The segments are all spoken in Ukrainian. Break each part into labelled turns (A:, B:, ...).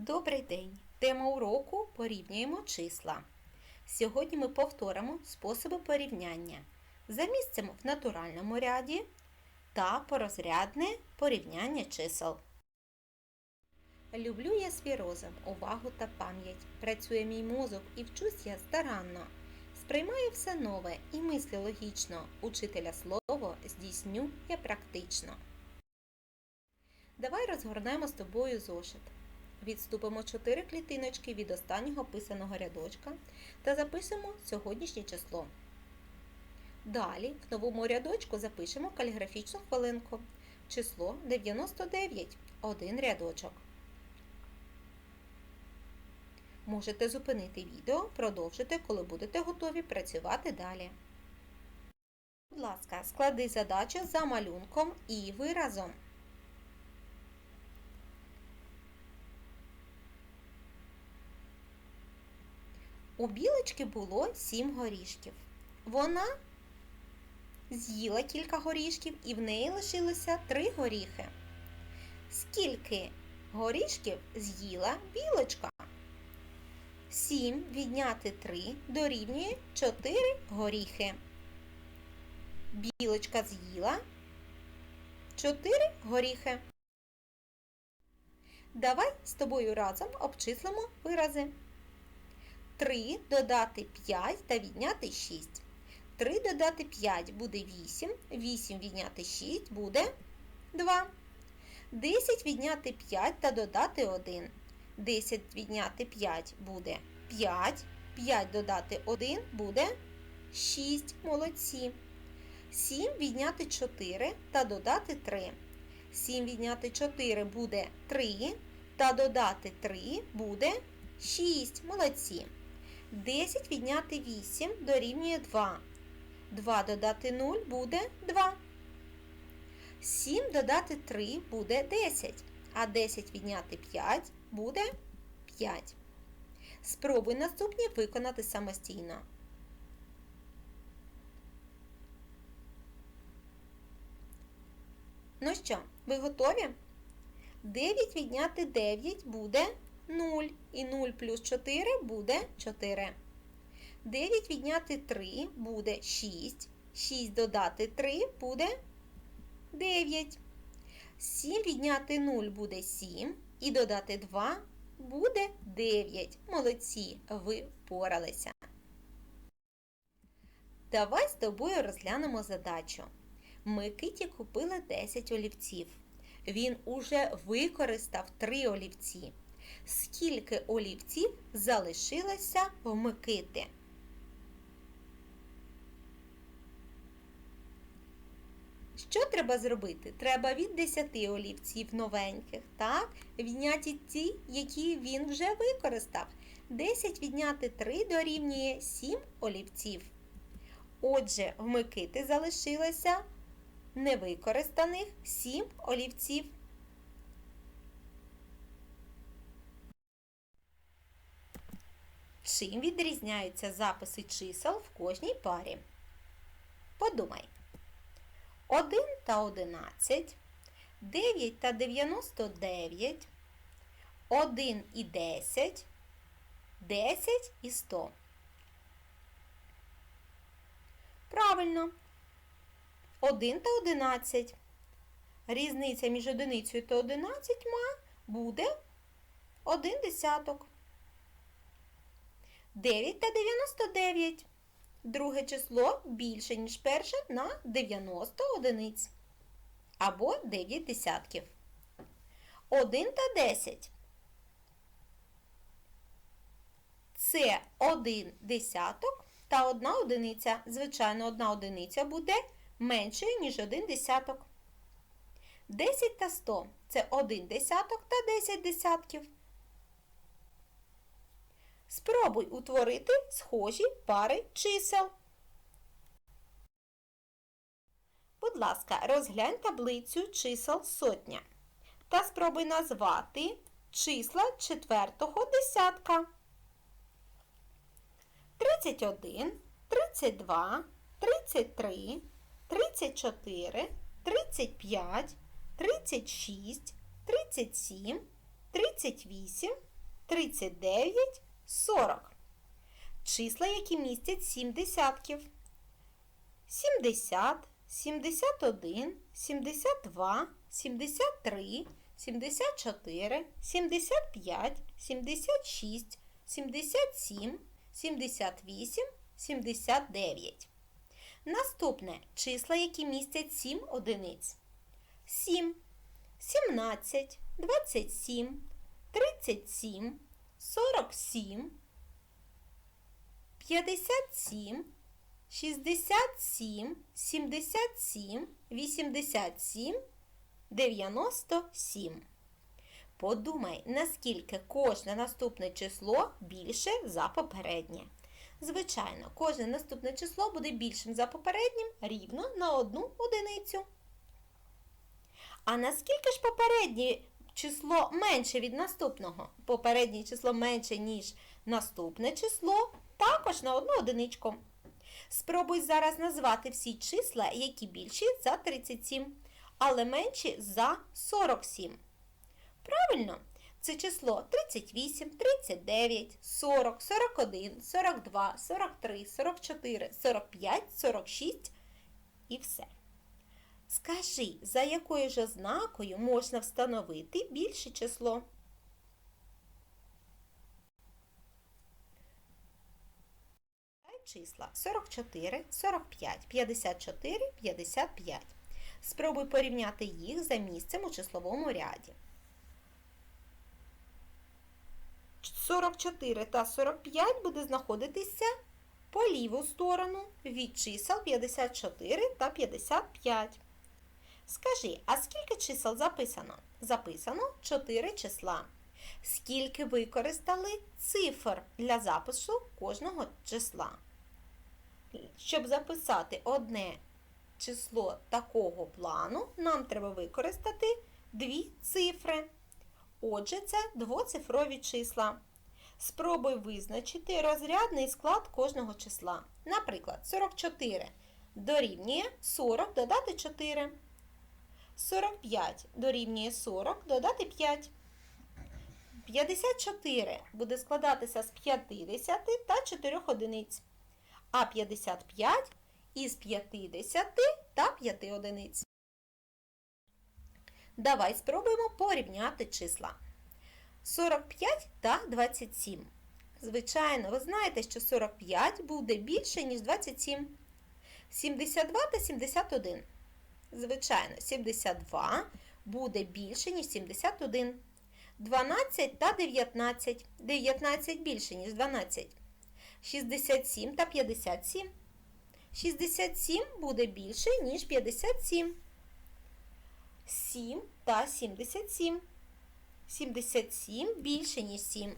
A: Добрий день! Тема уроку порівнюємо числа. Сьогодні ми повторимо способи порівняння за місцем в натуральному ряді та порозрядне порівняння чисел. Люблю я свій розум, увагу та пам'ять. Працює мій мозок і вчусь я старанно. Сприймаю все нове і мислю логічно. Учителя слово здійсню я практично. Давай розгорнемо з тобою зошит. Відступимо 4 клітиночки від останнього писаного рядочка та запишемо сьогоднішнє число. Далі в новому рядочку запишемо каліграфічну хвилинку. Число 99. Один рядочок. Можете зупинити відео, продовжити, коли будете готові працювати далі. Будь ласка, склади задачу за малюнком і виразом. У білочки було сім горішків. Вона з'їла кілька горішків і в неї лишилося три горіхи. Скільки горішків з'їла білочка? Сім відняти три дорівнює чотири горіхи. Білочка з'їла чотири горіхи. Давай з тобою разом обчислимо вирази. 3 додати 5 та відняти 6. 3 додати 5 буде 8, 8 відняти 6 буде 2. 10 відняти 5 та додати 1. 10 відняти 5 буде 5. 5 додати 1 буде 6. Молодці. 7 відняти 4 та додати 3. 7 відняти 4 буде 3. Та додати 3 буде 6. Молодці. 10 відняти 8 дорівнює 2. 2 додати 0 буде 2. 7 додати 3 буде 10. А 10 відняти 5 буде 5. Спробуй наступні виконати самостійно. Ну що, ви готові? 9 відняти 9 буде 0. І 0 плюс 4 буде 4. 9 відняти 3 буде 6. 6 додати 3 буде 9. 7 відняти 0 буде 7. І додати 2 буде 9. Молодці, ви впоралися. Давай з тобою розглянемо задачу. Ми Киті купили 10 олівців. Він уже використав 3 олівці. Скільки олівців залишилося в Микити? Що треба зробити? Треба від 10 олівців новеньких, так? Відняти ті, які він вже використав. 10 відняти 3 дорівнює 7 олівців. Отже, в Микити залишилося невикористаних 7 олівців. Чим відрізняються записи чисел в кожній парі? Подумай. 1 та 11, 9 та 99, 1 і 10, 10 і 100. Правильно. 1 та 11. Різниця між одиницею та 11 буде 1 десяток. 9 та 99. Друге число більше, ніж перше на 90 одиниць. Або 9 десятків. 1 та 10. Це 1 десяток та 1 одиниця. Звичайно, 1 одиниця буде меншою, ніж 1 десяток. 10 та 100 це 1 десяток та 10 десятків. Спробуй утворити схожі пари чисел. Будь ласка, розглянь таблицю чисел сотня та спробуй назвати числа четвертого десятка. 31, 32, 33, 34, 35, 36, 37, 38, 39, 40. Числа, які містять 7 десятків. 70, 71, 72, 73, 74, 75, 76, 77, 78, 79. Наступне числа, які містять 7 одиниць. 7, 17, 27, 37, 47, 57, 67, 77, 87, 97. Подумай, наскільки кожне наступне число більше за попереднє. Звичайно, кожне наступне число буде більшим за попереднім рівно на одну одиницю. А наскільки ж попереднє число менше від наступного? Попереднє число менше, ніж наступне число, також на одну одиничку. Спробуй зараз назвати всі числа, які більші за 37, але менші за 47. Правильно, це число 38, 39, 40, 41, 42, 43, 44, 45, 46 і все. Скажи, за якою ж ознакою можна встановити більше число? Числа 44, 45, 54, 55. Спробуй порівняти їх за місцем у числовому ряді. 44 та 45 буде знаходитися по ліву сторону від чисел 54 та 55. Скажи, а скільки чисел записано? Записано 4 числа. Скільки використали цифр для запису кожного числа? Щоб записати одне число такого плану, нам треба використати дві цифри. Отже, це двоцифрові числа. Спробуй визначити розрядний склад кожного числа. Наприклад, 44 дорівнює 40 додати 4. 45 дорівнює 40 додати 5. 54 буде складатися з 50 та 4 одиниць. А 55 із 50 та 5 одиниць. Давай спробуємо порівняти числа. 45 та 27. Звичайно, ви знаєте, що 45 буде більше, ніж 27. 72 та 71. Звичайно, 72 буде більше, ніж 71. 12 та 19. 19 більше, ніж 12. 67 та 57. 67 буде більше, ніж 57. 7 та 77. 77 більше, ніж 7.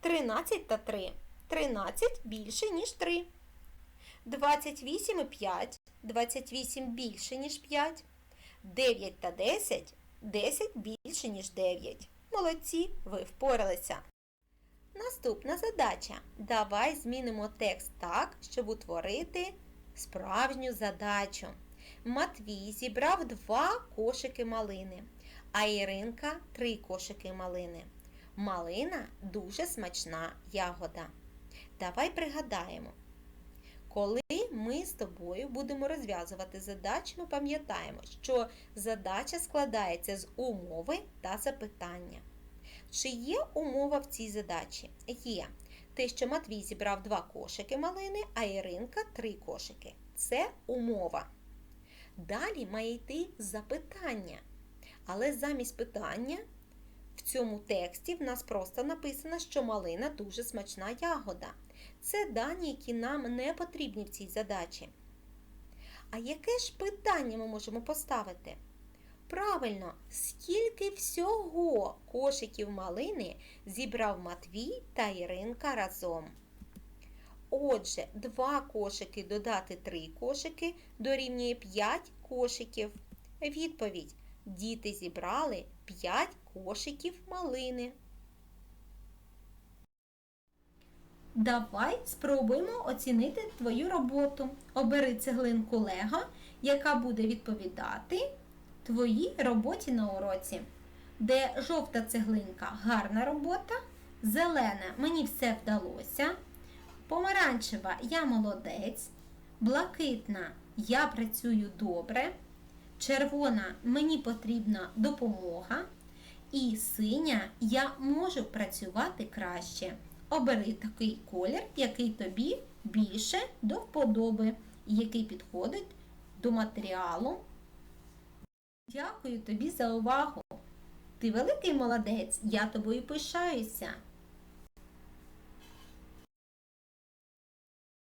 A: 13 та 3. 13 більше, ніж 3. 28 і 5. 28 більше, ніж 5. 9 та 10. 10 більше, ніж 9. Молодці, ви впоралися. Наступна задача. Давай змінимо текст так, щоб утворити справжню задачу. Матвій зібрав два кошики малини, а Іринка три кошики малини. Малина дуже смачна ягода. Давай пригадаємо. Коли ми з тобою будемо розв'язувати задачу, ми пам'ятаємо, що задача складається з умови та запитання. Чи є умова в цій задачі? Є. Те, що Матвій зібрав два кошики малини, а Іринка три кошики. Це умова. Далі має йти запитання. Але замість питання в цьому тексті в нас просто написано, що малина дуже смачна ягода. Це дані, які нам не потрібні в цій задачі. А яке ж питання ми можемо поставити? Правильно, скільки всього кошиків малини зібрав Матвій та Іринка разом? Отже, два кошики додати три кошики дорівнює 5 кошиків. Відповідь. Діти зібрали 5 кошиків малини. Давай спробуємо оцінити твою роботу. Обери цеглинку Лего, яка буде відповідати твоїй роботі на уроці. де жовта цеглинка гарна робота, зелена мені все вдалося, помаранчева я молодець, блакитна я працюю добре, червона мені потрібна допомога. І синя я можу працювати краще. Обери такий колір, який тобі більше до вподоби, який підходить до матеріалу. Дякую тобі за увагу. Ти великий молодець, я тобою пишаюся.